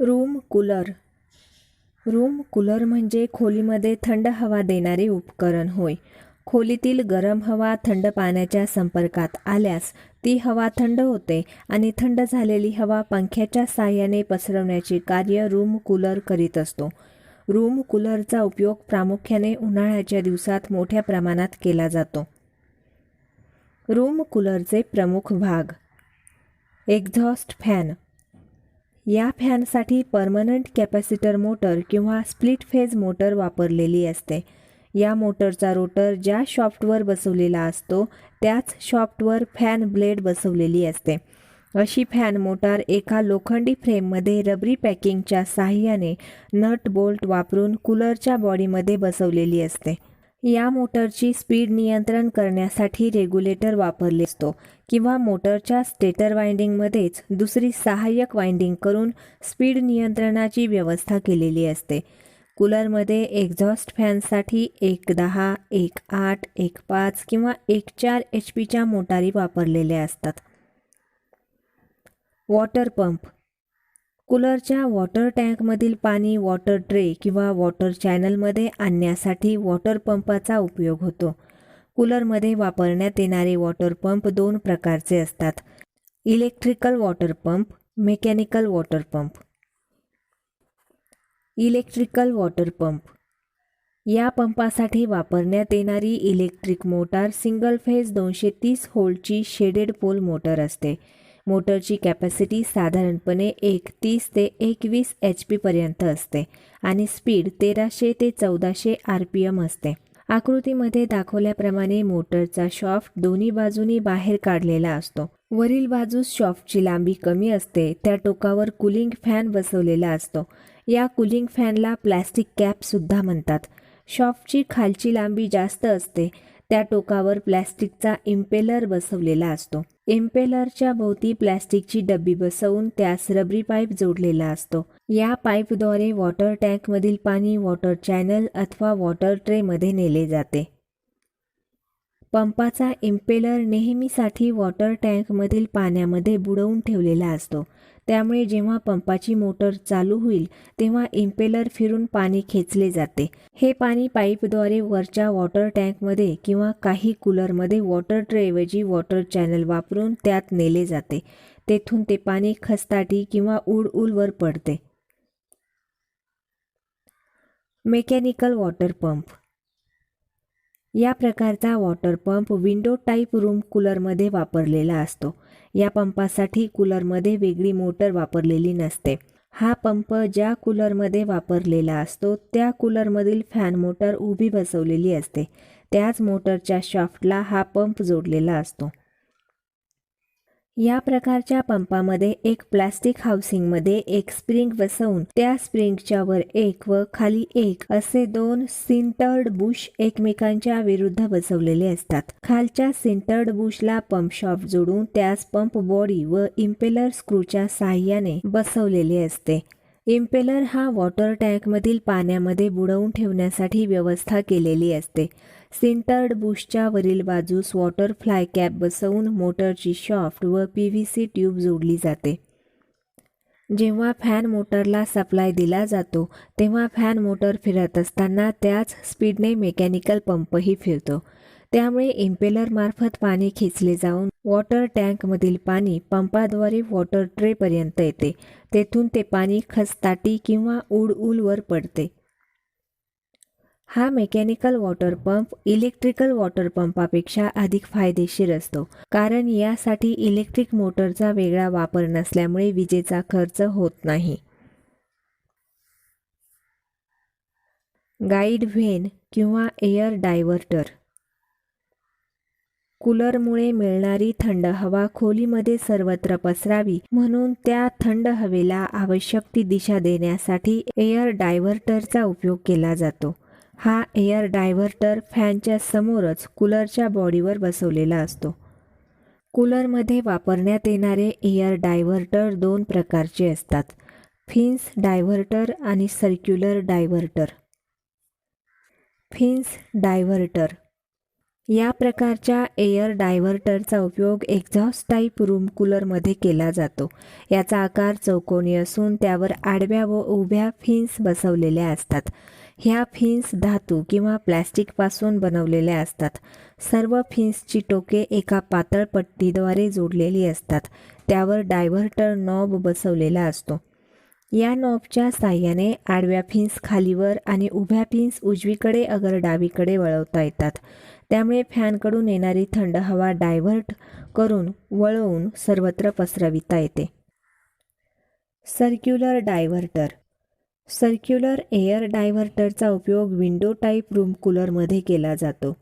Room cooler. Room cooler म्हणजे खोलीमध्ये थंड हवा देणारे उपकरण होय. खोलीतील गरम हवा थंड पाण्याच्या संपर्कात आल्यास ती हवा थंड होते आणि थंड झालेली हवा पंख्याच्या साहाय्याने पसरवण्याचे कार्य रूम कूलर करीत असतो. रूम कूलरचा उपयोग प्रामुख्याने उन्हाळ्याच्या दिवसात मोठ्या प्रमाणात केला जातो. रूम कूलरचे प्रमुख भाग. Exhaust fan. या फॅनसाठी परमनंट कॅपॅसिटर मोटर किंवा स्प्लिट फेज मोटर वापरलेली असते. या मोटरचा रोटर ज्या शॉफ्टवर बसवलेला असतो त्याच शॉफ्टवर फॅन ब्लेड बसवलेली असते. अशी फॅन मोटार एका लोखंडी फ्रेममध्ये रबरी पॅकिंगच्या साहाय्याने नट बोल्ट वापरून कूलरच्या बॉडीमध्ये बसवलेली असते. या मोटरची स्पीड नियंत्रण करण्यासाठी रेग्युलेटर वापरले असतो किंवा मोटरच्या स्टेटर वाइंडिंगमध्येच दुसरी सहाय्यक वाइंडिंग करून स्पीड नियंत्रणाची व्यवस्था केलेली असते. कूलरमध्ये एक्झॉस्ट फॅनसाठी एक दहा एक आठ एक पाच किंवा एक चार एच पीच्या मोटारी वापरलेल्या असतात. वॉटर पंप कूलरच्या वॉटर टँकमधील पाणी वॉटर ट्रे किंवा वॉटर चॅनलमध्ये आणण्यासाठी वॉटर पंपाचा उपयोग होतो. कूलरमध्ये वापरण्यात येणारे वॉटर पंप दोन प्रकारचे असतात. Electrical water pump mechanical water pump. Electrical water pump. या पंपासाठी वापरण्यात येणारी इलेक्ट्रिक मोटार सिंगल फेज दोनशे तीस होल्टची शेडेड पोल मोटर असते. मोटरची कॅपॅसिटी साधारणपणे एक तीस ते एकवीस एच पीपर्यंत असते आणि स्पीड तेराशे ते चौदाशे आर पी एम असते. आकृतीमध्ये दाखवल्याप्रमाणे मोटरचा शॉफ्ट दोन्ही बाजूनी बाहेर काढलेला असतो. वरील बाजूस शॉफ्टची लांबी कमी असते त्या टोकावर कुलिंग फॅन बसवलेला असतो. या कुलिंग फॅनला प्लॅस्टिक कॅपसुद्धा म्हणतात. शॉफ्टची खालची लांबी जास्त असते त्या टोकावर प्लॅस्टिकचा इम्पेलर बसवलेला असतो. इम्पेलरच्या भोवती प्लॅस्टिकची डब्बी बसवून त्यास रबरी पाईप जोडलेला असतो. या पाईपद्वारे वॉटर टँकमधील पाणी वॉटर चॅनल अथवा वॉटर ट्रेमध्ये नेले जाते. पंपाचा इम्पेलर नेहमीसाठी वॉटर टँकमधील पाण्यामध्ये बुडवून ठेवलेला असतो. त्यामुळे जेव्हा पंपाची मोटर चालू होईल तेव्हा इम्पेलर फिरून पाणी खेचले जाते. हे पाणी पाईपद्वारे वरच्या वॉटर टँकमध्ये किंवा काही कूलरमध्ये वॉटर ट्रेऐवजी वॉटर चॅनल वापरून त्यात नेले जाते. तेथून ते पाणी खस्ताटी किंवा उडउलवर पडते. मेकॅनिकल वॉटर पंप या प्रकारचा water pump window type room कूलरमध्ये वापरलेला असतो. या पंपासाठी कूलरमध्ये वेगळी मोटर वापरलेली नसते. हा पंप ज्या कूलरमध्ये वापरलेला असतो त्या कूलरमधील फॅन मोटर उभी बसवलेली असते. त्याच मोटरच्या शाफ्टला हा पंप जोडलेला असतो. या प्रकारच्या पंपामध्ये एक प्लास्टिक हाऊसिंगमध्ये एक स्प्रिंग बसवून त्या स्प्रिंगच्या वर एक व खाली एक असे दोन सिंटर्ड बुश एकमेकांच्या विरुद्ध बसवलेले असतात. खालच्या सिंटर्ड बुशला पंप शॉप जोडून त्यास पंप बॉडी व इम्पेलर स्क्रूच्या साह्याने बसवलेले असते. इम्पेलर हा वॉटर टँकमधील पाण्यामध्ये बुडवून ठेवण्यासाठी व्यवस्था केलेली असते. सिंटर्ड बुशच्या वरील बाजूस वॉटर फ्लाय कॅप बसवून मोटरची शॉफ्ट व पी व्ही सी ट्यूब जोडली जाते. जेव्हा फॅन मोटरला सप्लाय दिला जातो तेव्हा फॅन मोटर फिरत असताना त्याच स्पीडने मेकॅनिकल पंपही फिरतो. त्यामुळे इम्पेलरमार्फत पाणी खेचले जाऊन वॉटर टँकमधील पाणी पंपाद्वारे वॉटर ट्रेपर्यंत येते. तेथून ते पाणी खस्ताटी किंवा उडउलवर पडते. हा mechanical water pump electrical water पंपापेक्षा अधिक फायदेशीर असतो. कारण यासाठी इलेक्ट्रिक मोटरचा वेगळा वापर नसल्यामुळे विजेचा खर्च होत नाही. गाईड व्हेन किंवा एअर डायव्हर्टर. कूलरमुळे मिळणारी थंड हवा खोलीमध्ये सर्वत्र पसरावी म्हणून त्या थंड हवेला आवश्यक ती दिशा देण्यासाठी एअर डायव्हर्टरचा उपयोग केला जातो. हा एअर डायव्हर्टर फॅनच्या समोरच कूलरच्या बॉडीवर बसवलेला असतो. कूलरमध्ये वापरण्यात येणारे एअर डायव्हर्टर दोन प्रकारचे असतात फिन्स डायव्हर्टर आणि सर्क्युलर डायव्हर्टर. फिन्स डायव्हर्टर या प्रकारच्या एअर डायव्हर्टरचा उपयोग एक्झॉस्ट टाईप रूम कूलरमध्ये केला जातो. याचा आकार चौकोनी असून त्यावर आडव्या व उभ्या फिन्स बसवलेल्या असतात. ह्या फिन्स धातू किंवा प्लॅस्टिकपासून बनवलेल्या असतात. सर्व फिन्सची टोके एका पातळ पट्टीद्वारे जोडलेली असतात. त्यावर डायव्हर्टर नॉब बसवलेला असतो. या नॉबच्या साह्याने आडव्या फिन्स खालीवर आणि उभ्या फिन्स उजवीकडे अगर डावीकडे वळवता येतात. त्यामुळे फॅनकडून येणारी थंड हवा डायव्हर्ट करून वळवून सर्वत्र पसरविता येते. Circular diverter. सर्क्युलर एअर डायव्हर्टरचा उपयोग विंडो टाईप रूम कूलरमध्ये केला जातो.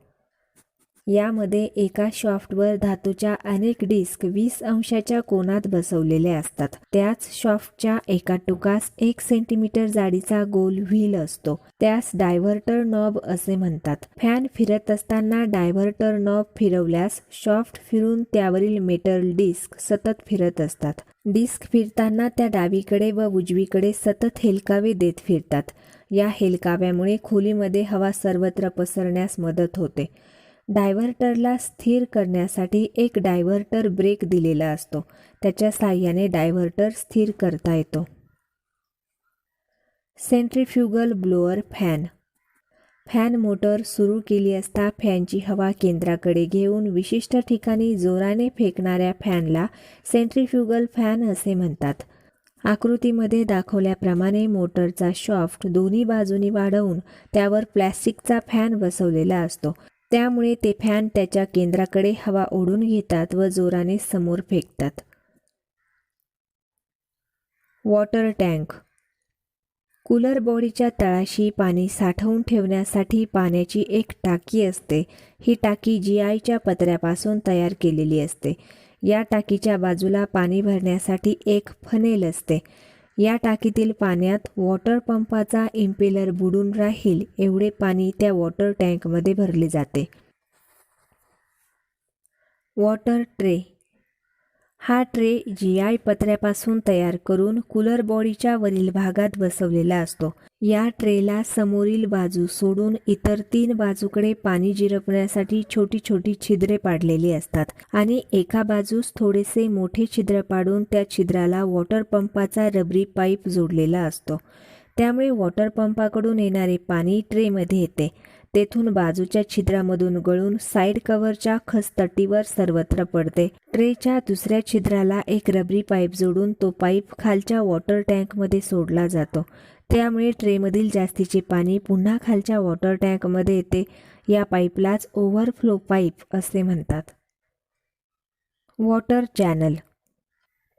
यामध्ये एका शॉफ्टवर धातूच्या अनेक डिस्क वीस अंशाच्या कोनात बसवलेल्या असतात. त्याच शॉफ्टच्या एका टुकास एक सेंटीमीटर जाडीचा गोल व्हील असतो. त्यास डायव्हर्टर नॉब असे म्हणतात. फॅन फिरत असताना डायव्हर्टर नॉब फिरवल्यास शॉफ्ट फिरून त्यावरील मेटल डिस्क सतत फिरत असतात. डिस्क फिरताना त्या डावीकडे व उजवीकडे सतत हेलकावे देत फिरतात. या हेलकाव्यामुळे खोलीमध्ये हवा सर्वत्र पसरण्यास मदत होते. डायव्हर्टरला स्थिर करण्यासाठी एक डायव्हर्टर ब्रेक दिलेला असतो. त्याच्या साह्याने डायव्हर्टर स्थिर करता येतो. Centrifugal blower fan. Fan motor सुरू केली असता फॅनची हवा केंद्राकडे घेऊन विशिष्ट ठिकाणी जोराने फेकणाऱ्या फॅनला सेंट्रिफ्युगल फॅन असे म्हणतात. आकृतीमध्ये दाखवल्याप्रमाणे मोटरचा शॉफ्ट दोन्ही बाजूनी वाढवून त्यावर प्लॅस्टिकचा फॅन बसवलेला असतो. त्यामुळे ते फॅन त्याच्या केंद्राकडे हवा ओढून घेतात व जोराने समोर फेकतात. Water tank. कूलर बॉडीच्या तळाशी पाणी साठवून ठेवण्यासाठी पाण्याची एक टाकी असते. ही टाकी जी आयच्या पत्र्यापासून तयार केलेली असते. या टाकीच्या बाजूला पाणी भरण्यासाठी एक फनेल असते. या टाकीतील पाण्यात वॉटर पंपाचा इम्पेलर बुडून राहील एवढे पाणी त्या वॉटर टँकमध्ये भरले जाते. वॉटर ट्रे हा ट्रे जी आय पत्र्यापासून तयार करून कूलर बॉडीच्या वरील भागात बसवलेला असतो. या ट्रेला समोरील बाजू सोडून इतर तीन बाजूकडे पाणी जिरपण्यासाठी छोटी छोटी छिद्रे पाडलेली असतात आणि एका बाजूस थोडेसे मोठे छिद्र पाडून त्या छिद्राला वॉटर पंपाचा रबरी पाईप जोडलेला असतो. त्यामुळे वॉटर पंपाकडून येणारे पाणी ट्रेमध्ये येते. तेथून बाजूच्या छिद्रामधून गळून साईड कव्हरच्या खसतटीवर सर्वत्र पडते. ट्रेच्या दुसऱ्या छिद्राला एक रबरी पाईप जोडून तो पाईप खालच्या वॉटर टँकमध्ये सोडला जातो. त्यामुळे ट्रेमधील जास्तीचे पाणी पुन्हा खालच्या वॉटर टँकमध्ये येते. या पाईपलाच ओव्हरफ्लो पाईप असे म्हणतात. Water channel.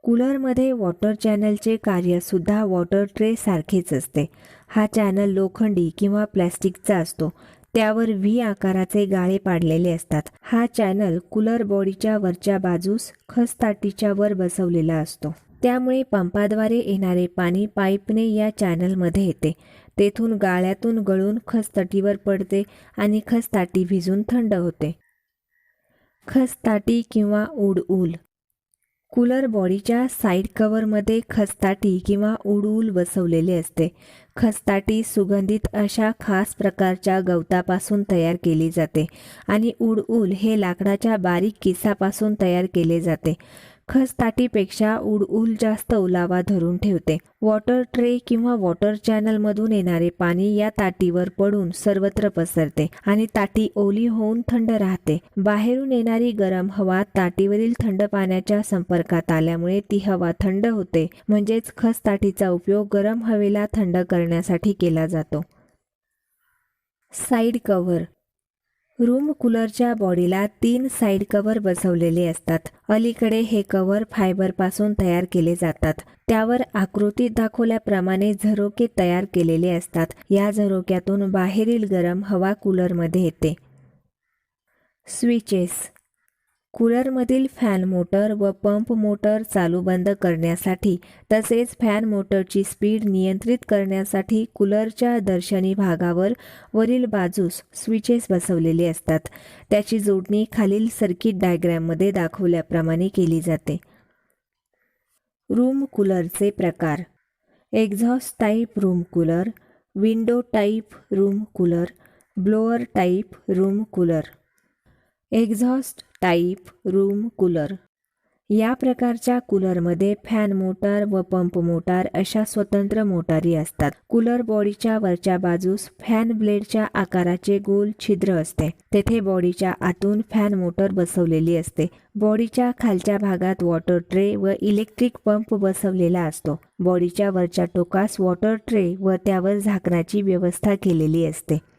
कूलरमध्ये वॉटर चॅनलचे कार्यसुद्धा वॉटर ट्रे सारखेच असते. हा चॅनल लोखंडी किंवा प्लॅस्टिकचा असतो. त्यावर व्ही आकाराचे गाळे पाडलेले असतात. हा चॅनल कूलर बॉडीच्या वरच्या बाजूस खसताटीच्या वर बसवलेला असतो. त्यामुळे पंपाद्वारे येणारे पाणी पाईपने या चॅनलमध्ये येते. तेथून गाळ्यातून गळून खसतटीवर पडते आणि खसताटी भिजून थंड होते. खसताटी किंवा उडऊल कूलर बॉडीच्या साईड कव्हरमध्ये खसताटी किंवा उडूल बसवलेले असते. खस्ताटी सुगंधित अशा खास प्रकारच्या गवतापासून तयार केली जाते. आणि उडउल हे लाकडाच्या बारीक किसापासून तयार केले जाते. खसताटीपेक्षा उडउल जास्त ओलावा धरून ठेवते. वॉटर ट्रे किंवा वॉटर चॅनलमधून येणारे पाणी या ताटीवर पडून सर्वत्र पसरते आणि ताटी ओली होऊन थंड राहते. बाहेरून येणारी गरम हवा ताटीवरील थंड पाण्याच्या संपर्कात आल्यामुळे ती हवा थंड होते म्हणजेच खसताटीचा उपयोग गरम हवेला थंड करण्यासाठी केला जातो. साईड कव्हर रूम कूलरच्या बॉडीला तीन साईड कव्हर बसवलेले असतात. अलीकडे हे कव्हर फायबरपासून तयार केले जातात. त्यावर आकृतीत दाखवल्याप्रमाणे झरोके तयार केलेले असतात. या झरोक्यातून बाहेरील गरम हवा कूलरमध्ये येते. स्विचेस कूलरमधील फॅन मोटर व पंप मोटर चालू बंद करण्यासाठी तसेच फॅन मोटरची स्पीड नियंत्रित करण्यासाठी कूलरच्या दर्शनी भागावर वरील बाजूस स्विचेस बसवलेले असतात. त्याची जोडणी खालील सर्किट डायग्रॅममध्ये दाखवल्याप्रमाणे केली जाते. रूम कूलरचे प्रकार. Exhaust type room cooler window type room cooler blower type room cooler. Exhaust type room cooler. या प्रकारच्या कूलरमध्ये फॅन मोटार व पंप मोटार अशा स्वतंत्र मोटारी असतात. कूलर बॉडीच्या वरच्या बाजूस फॅन ब्लेडच्या आकाराचे गोल छिद्र असते. तेथे बॉडीच्या आतून फॅन मोटर बसवलेली असते. बॉडीच्या खालच्या भागात वॉटर ट्रे व इलेक्ट्रिक पंप बसवलेला असतो. बॉडीच्या वरच्या टोकास वॉटर ट्रे व त्यावर झाकण्याची व्यवस्था केलेली असते.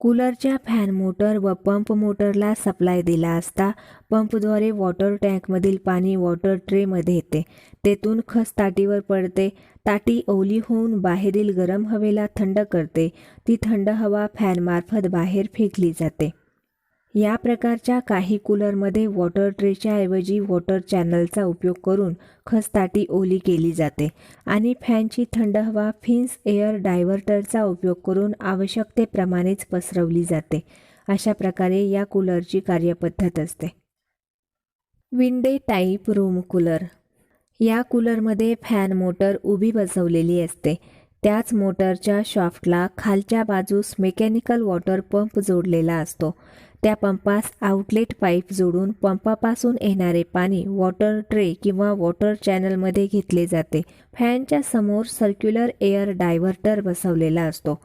कूलरच्या फॅन मोटर व पंप मोटरला सप्लाय दिला असता पंपद्वारे वॉटर टँकमधील पाणी वॉटर ट्रेमध्ये येते. तेथून खस ताटीवर पडते. ताटी ओली होऊन बाहेरील गरम हवेला थंड करते. ती थंड हवा फॅनमार्फत बाहेर फेकली जाते. या प्रकारच्या काही कूलरमध्ये वॉटर ट्रेच्या ऐवजी वॉटर चॅनलचा उपयोग करून खसताटी ओली केली जाते आणि फॅनची थंड हवा फिन्स एअर डायव्हर्टरचा उपयोग करून आवश्यकतेप्रमाणेच पसरवली जाते. अशा प्रकारे या कूलरची कार्यपद्धत असते. Window type room cooler. या कूलरमध्ये फॅन मोटर उभी बसवलेली असते. त्याच मोटरच्या शॉफ्टला खालच्या बाजूस मेकॅनिकल वॉटर पंप जोडलेला असतो. त्या पंपास आउटलेट पाईप जोडून पंपापासून येणारे पाणी वॉटर ट्रे किंवा वॉटर चॅनलमध्ये घेतले जाते. फॅनच्या समोर सर्क्युलर एअर डायव्हर्टर बसवलेला असतो.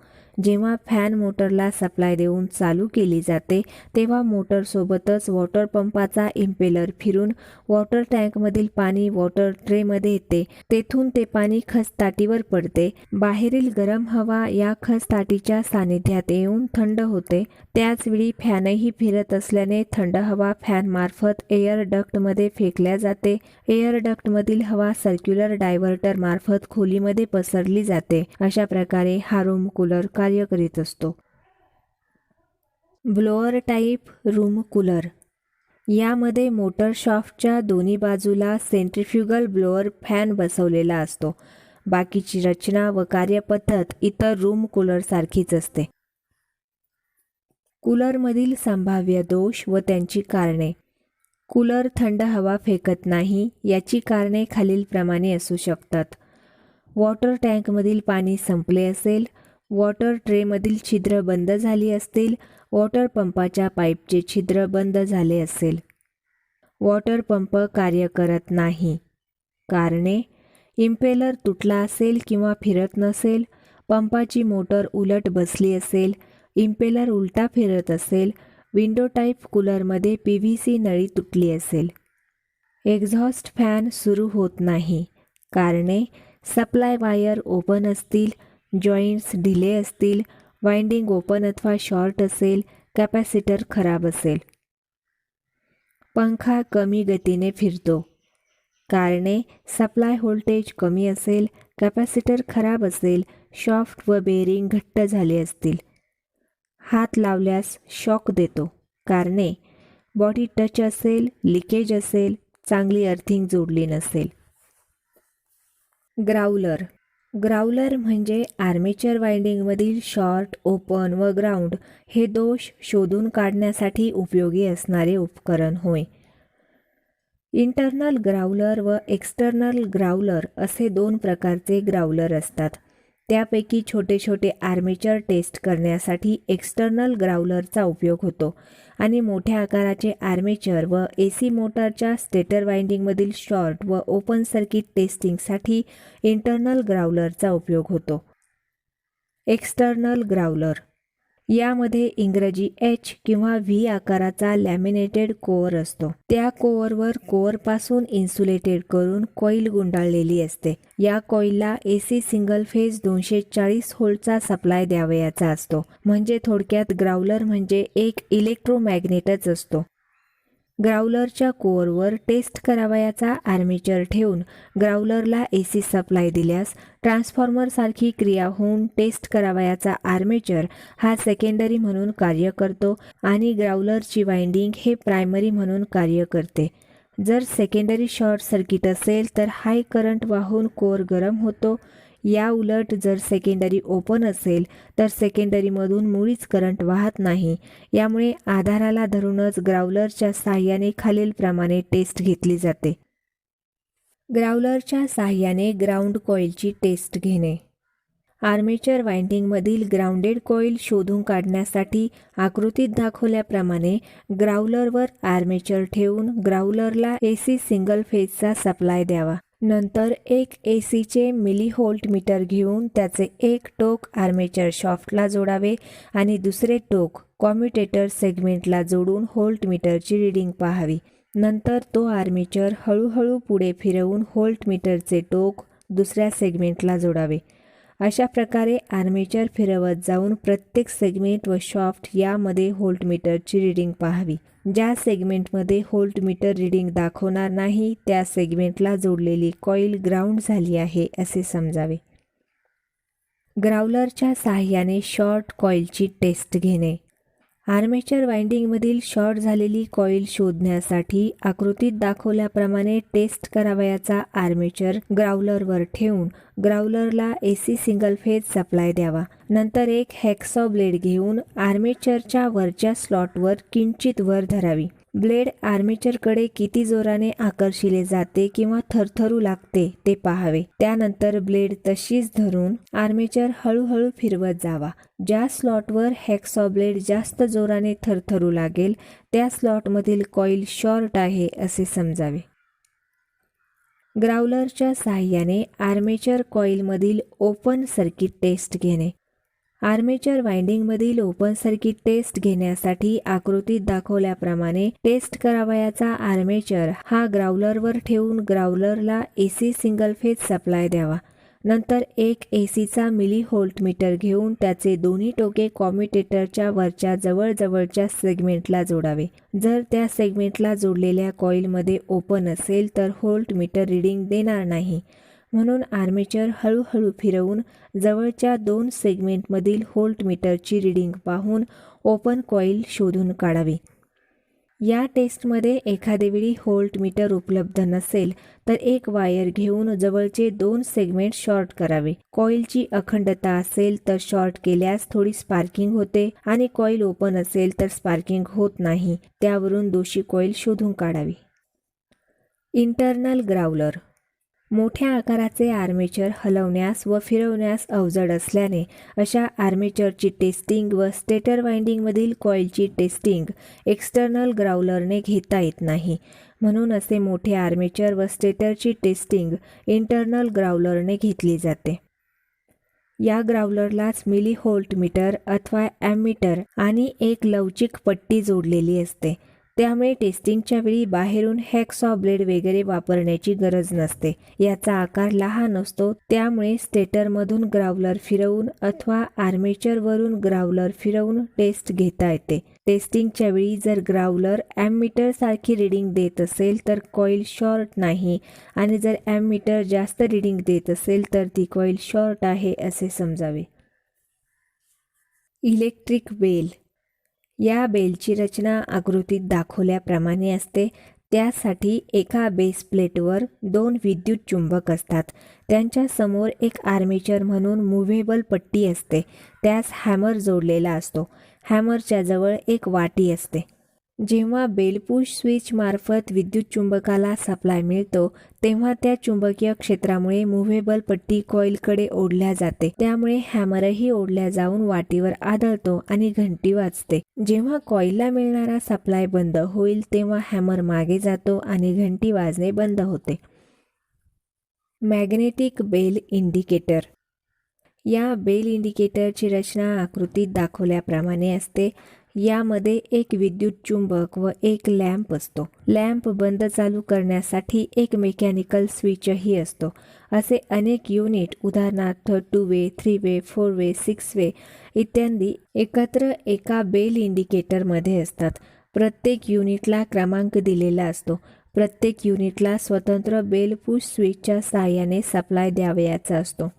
जेव्हा फॅन मोटरला सप्लाय देऊन चालू केली जाते तेव्हा मोटरसोबतच वॉटर पंपाचा इम्पेलर फिरून वॉटर टँकमधील पाणी वॉटर ट्रेमध्ये येते. तेथून ते पाणी खसताटीवर पडते. बाहेरील गरम हवा या खसताटीच्या सानिध्यात येऊन थंड होते. त्याचवेळी फॅनही फिरत असल्याने थंड हवा फॅनमार्फत एअर डक्टमध्ये फेकल्या जाते. एअर डक्टमधील हवा सर्क्युलर डायव्हर्टर मार्फत खोलीमध्ये पसरली जाते. अशा प्रकारे हा रूम कूलर कार्य करीत असतो. Blower type room cooler. यामध्ये मोटर शॉफ्टच्या दोन्ही बाजूला सेंट्रिफ्युगल ब्लोअर फॅन बसवलेला असतो. बाकीची रचना व कार्यपद्धत इतर रूम कूलरसारखीच असते. कूलरमधील संभाव्य दोष व त्यांची कारणे. कूलर थंड हवा फेकत नाही याची कारणे खालीलप्रमाणे असू शकतात. वॉटर टँकमधील पाणी संपले असेल वॉटर ट्रेमधील छिद्र बंद झाली असतील वॉटर पंपाच्या पाईपचे छिद्र बंद झाले असेल. वॉटर पंप कार्य करत नाही. कारणे इम्पेलर तुटला असेल किंवा फिरत नसेल पंपाची मोटर उलट बसली असेल इम्पेलर उलटा फिरत असेल विंडो टाईप कूलरमध्ये पी व्ही सी नळी तुटली असेल. एक्झॉस्ट फॅन सुरू होत नाही. कारणे सप्लाय वायर ओपन असतील जॉईंट्स ढिले असतील वाइंडिंग ओपन अथवा शॉर्ट असेल कॅपॅसिटर खराब असेल. पंखा कमी गतीने फिरतो. कारणे सप्लाय व्होल्टेज कमी असेल कॅपॅसिटर खराब असेल शॉफ्ट व बेरिंग घट्ट झाले असतील. हात लावल्यास शॉक देतो. कारणे बॉडी टच असेल लिकेज असेल चांगली अर्थिंग जोडली नसेल. ग्राउलर ग्राउलर म्हणजे आर्मेचर वाइंडिंगमधील शॉर्ट ओपन व ग्राउंड हे दोष शोधून काढण्यासाठी उपयोगी असणारे उपकरण होय. इंटरनल ग्राउलर व एक्सटर्नल ग्राउलर असे दोन प्रकारचे ग्राउलर असतात. त्यापैकी छोटे छोटे आर्मेचर टेस्ट करण्यासाठी एक्स्टर्नल ग्राउलरचा उपयोग होतो आणि मोठ्या आकाराचे आर्मेचर व ए सी मोटारच्या स्टेटर वाइंडिंगमधील शॉर्ट व ओपन सर्किट टेस्टिंगसाठी इंटरनल ग्राउलरचा उपयोग होतो. एक्स्टर्नल ग्राउलर यामध्ये इंग्रजी एच किंवा व्ही आकाराचा लॅमिनेटेड कोअर असतो. त्या कोअरवर कोअरपासून इन्सुलेटेड करून कॉईल गुंडाळलेली असते. या कॉईलला ए सी सिंगल फेज दोनशे चाळीस होल्टचा सप्लाय द्यावयाचा असतो. म्हणजे थोडक्यात ग्राउलर म्हणजे एक इलेक्ट्रोमॅग्नेटच असतो. ग्राउलरच्या कोअरवर टेस्ट करावयाचा आर्मेचर ठेवून ग्राउलरला ए सी सप्लाय दिल्यास ट्रान्सफॉर्मरसारखी क्रिया होऊन टेस्ट करावयाचा आर्मेचर हा सेकेंडरी म्हणून कार्य करतो आणि ग्राउलरची वाइंडिंग हे प्रायमरी म्हणून कार्य करते. जर सेकेंडरी शॉर्ट सर्किट असेल तर हाय करंट वाहून कोअर गरम होतो. या उलट जर सेकेंडरी ओपन असेल तर सेकेंडरीमधून मुळीच करंट वाहत नाही. यामुळे आधाराला धरूनच ग्राउलरच्या साह्याने खालीलप्रमाणे टेस्ट घेतली जाते. ग्राउलरच्या साह्याने ग्राउंड कॉईलची टेस्ट घेणे. आर्मेचर वाइंडिंगमधील ग्राउंडेड कॉईल शोधून काढण्यासाठी आकृतीत दाखवल्याप्रमाणे ग्राउलरवर आर्मेचर ठेवून ग्राउलरला एसी सिंगल फेजचा सप्लाय द्यावा. नंतर एक ए सीचे मिलीहोल्ट मीटर घेऊन त्याचे एक टोक आर्मेचर शॉफ्टला जोडावे आणि दुसरे टोक कॉम्युटेटर सेगमेंटला जोडून होल्ट मीटरची रीडिंग पाहावी. नंतर तो आर्मेचर हळूहळू पुढे फिरवून होल्ट मीटरचे टोक दुसऱ्या सेगमेंटला जोडावे. अशा प्रकारे आर्मेचर फिरवत जाऊन प्रत्येक सेगमेंट व शॉफ्ट यामध्ये होल्ट मीटरची रीडिंग पाहावी. ज्या सेगमेंटमध्ये होल्ट मीटर रीडिंग दाखवणार नाही त्या सेगमेंटला जोडलेली कॉईल ग्राउंड झाली आहे असे समजावे. ग्राउलरच्या साहाय्याने शॉर्ट कॉईलची टेस्ट घेणे. आर्मेचर वाइंडिंगमधील शॉर्ट झालेली कॉईल शोधण्यासाठी आकृतीत दाखवल्याप्रमाणे टेस्ट करावयाचा आर्मेचर ग्राउलरवर ठेवून ग्राउलरला एसी सिंगल फेज सप्लाय द्यावा. नंतर एक हॅक्सॉ ब्लेड घेऊन आर्मेचरच्या वरच्या स्लॉटवर किंचित वर धरावी. ब्लेड आर्मेचरकडे किती जोराने आकर्षिले जाते किंवा थरथरू लागते ते पाहावे. त्यानंतर ब्लेड तशीच धरून आर्मेचर हळूहळू फिरवत जावा. ज्या स्लॉटवर हॅक्सॉ ब्लेड जास्त जोराने थरथरू लागेल त्या स्लॉटमधील कॉईल शॉर्ट आहे असे समजावे. ग्राउलरच्या साह्याने आर्मेचर कॉईलमधील ओपन सर्किट टेस्ट घेणे. आर्मेचर वाइंडिंगमधील ओपन सर्किट टेस्ट घेण्यासाठी आकृतीत दाखवल्याप्रमाणे टेस्ट करावयाचा आर्मेचर हा ग्राउलरवर ठेवून ग्राउलरला एसी सिंगल फेज सप्लाय द्यावा. नंतर एक एसीचा मिली होल्ट मीटर घेऊन त्याचे दोन्ही टोके कॉम्युटेटरच्या वरच्या जवळजवळच्या सेगमेंटला जोडावे. जर त्या सेगमेंटला जोडलेल्या कॉईलमध्ये ओपन असेल तर होल्ट मीटर रीडिंग देणार नाही. म्हणून आर्मेचर हळूहळू फिरवून जवळच्या दोन सेगमेंटमधील होल्ट मीटरची रीडिंग पाहून ओपन कॉईल शोधून काढावी. या टेस्टमध्ये एखादेवेळी होल्ट मीटर उपलब्ध नसेल तर एक वायर घेऊन जवळचे दोन सेगमेंट शॉर्ट करावे. कॉईलची अखंडता असेल तर शॉर्ट केल्यास थोडी स्पार्किंग होते आणि कॉईल ओपन असेल तर स्पार्किंग होत नाही. त्यावरून दोषी कॉईल शोधून काढावी. इंटरनल ग्राउलर मोठ्या आकाराचे आर्मेचर हलवण्यास व फिरवण्यास अवजड असल्याने अशा आर्मेचरची टेस्टिंग व स्टेटर वाइंडिंगमधील कॉईलची टेस्टिंग एक्स्टर्नल ग्राउलरने घेता येत नाही. म्हणून असे मोठे आर्मेचर व स्टेटरची टेस्टिंग इंटरनल ग्राउलरने घेतली जाते. या ग्राउलरलाच मिली होल्ट मीटर अथवा ॲमीटर आणि एक लवचिक पट्टी जोडलेली असते. त्यामुळे टेस्टिंगच्या वेळी बाहेरून हॅक्सॉ ब्लेड वगैरे वापरण्याची गरज नसते. याचा आकार लहान असतो त्यामुळे स्टेटरमधून ग्राउलर फिरवून अथवा आर्मेचरवरून ग्राउलर फिरवून टेस्ट घेता येते. टेस्टिंगच्या वेळी जर ग्राउलर ॲममीटर सारखी रिडिंग देत असेल तर कॉईल शॉर्ट नाही आणि जर ॲममीटर जास्त रिडिंग देत असेल तर ती कॉईल शॉर्ट आहे असे समजावे. इलेक्ट्रिक बेल या बेलची रचना आकृतीत दाखवल्याप्रमाणे असते. त्यासाठी एका बेस प्लेटवर दोन विद्युत चुंबक असतात. त्यांच्यासमोर एक आर्मेचर म्हणून मुव्हेबल पट्टी असते. त्यास हॅमर जोडलेला असतो. हॅमरच्या जवळ एक वाटी असते. जेव्हा बेलपुश स्विच मार्फत विद्युत चुंबकाला सप्लाय मिळतो तेव्हा त्या चुंबकीय क्षेत्रामुळे मुव्हेबल पट्टी कॉईलकडे ओढल्या जाते. त्यामुळे हॅमरही ओढल्या जाऊन वाटीवर आदळतो आणि घंटी वाजते. जेव्हा कॉईलला मिळणारा सप्लाय बंद होईल तेव्हा हॅमर मागे जातो आणि घंटी वाजणे बंद होते. मॅग्नेटिक बेल इंडिकेटर या बेल इंडिकेटरची रचना आकृतीत दाखवल्याप्रमाणे असते. यामध्ये एक विद्युत चुंबक व एक लॅम्प असतो. लॅम्प बंद चालू करण्यासाठी एक मेकॅनिकल स्विचही असतो. असे अनेक युनिट उदाहरणार्थ two way three way four way six way इत्यादी एकत्र एका बेल इंडिकेटरमध्ये असतात. प्रत्येक युनिटला क्रमांक दिलेला असतो. प्रत्येक युनिटला स्वतंत्र बेल पुश स्विचच्या सहाय्याने सप्लाय द्यावयाचा असतो.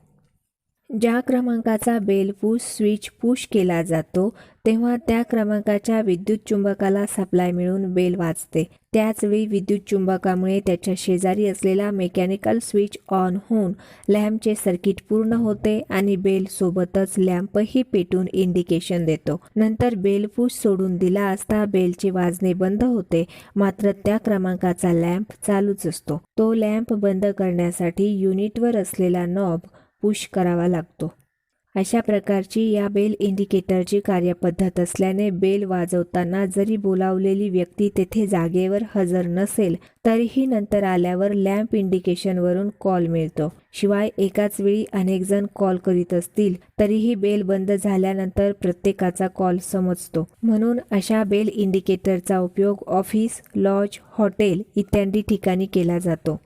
ज्या क्रमांकाचा बेल पुश स्विच पुश केला जातो तेव्हा त्या क्रमांकाच्या विद्युत चुंबकाला सप्लाय मिळून बेल वाजते. त्याचवेळी विद्युत चुंबकामुळे त्याच्या शेजारी असलेला मेकॅनिकल स्विच ऑन होऊन लॅम्पचे सर्किट पूर्ण होते आणि बेल सोबतच लॅम्पही पेटून इंडिकेशन देतो. नंतर बेल पुश सोडून दिला असता बेलचे वाजणे बंद होते. मात्र त्या क्रमांकाचा लॅम्प चालूच असतो. तो लॅम्प बंद करण्यासाठी युनिटवर असलेला नॉब पुश करावा लागतो. अशा प्रकारची या बेल इंडिकेटरची कार्यपद्धत असल्याने बेल वाजवताना जरी बोलावलेली व्यक्ती तेथे जागेवर हजर नसेल तरीही नंतर आल्यावर लॅम्प इंडिकेशनवरून कॉल मिळतो. शिवाय एकाच वेळी अनेक जण कॉल करीत असतील तरीही बेल बंद झाल्यानंतर प्रत्येकाचा कॉल समजतो. म्हणून अशा बेल इंडिकेटरचा उपयोग ऑफिस लॉज हॉटेल इत्यादी ठिकाणी केला जातो.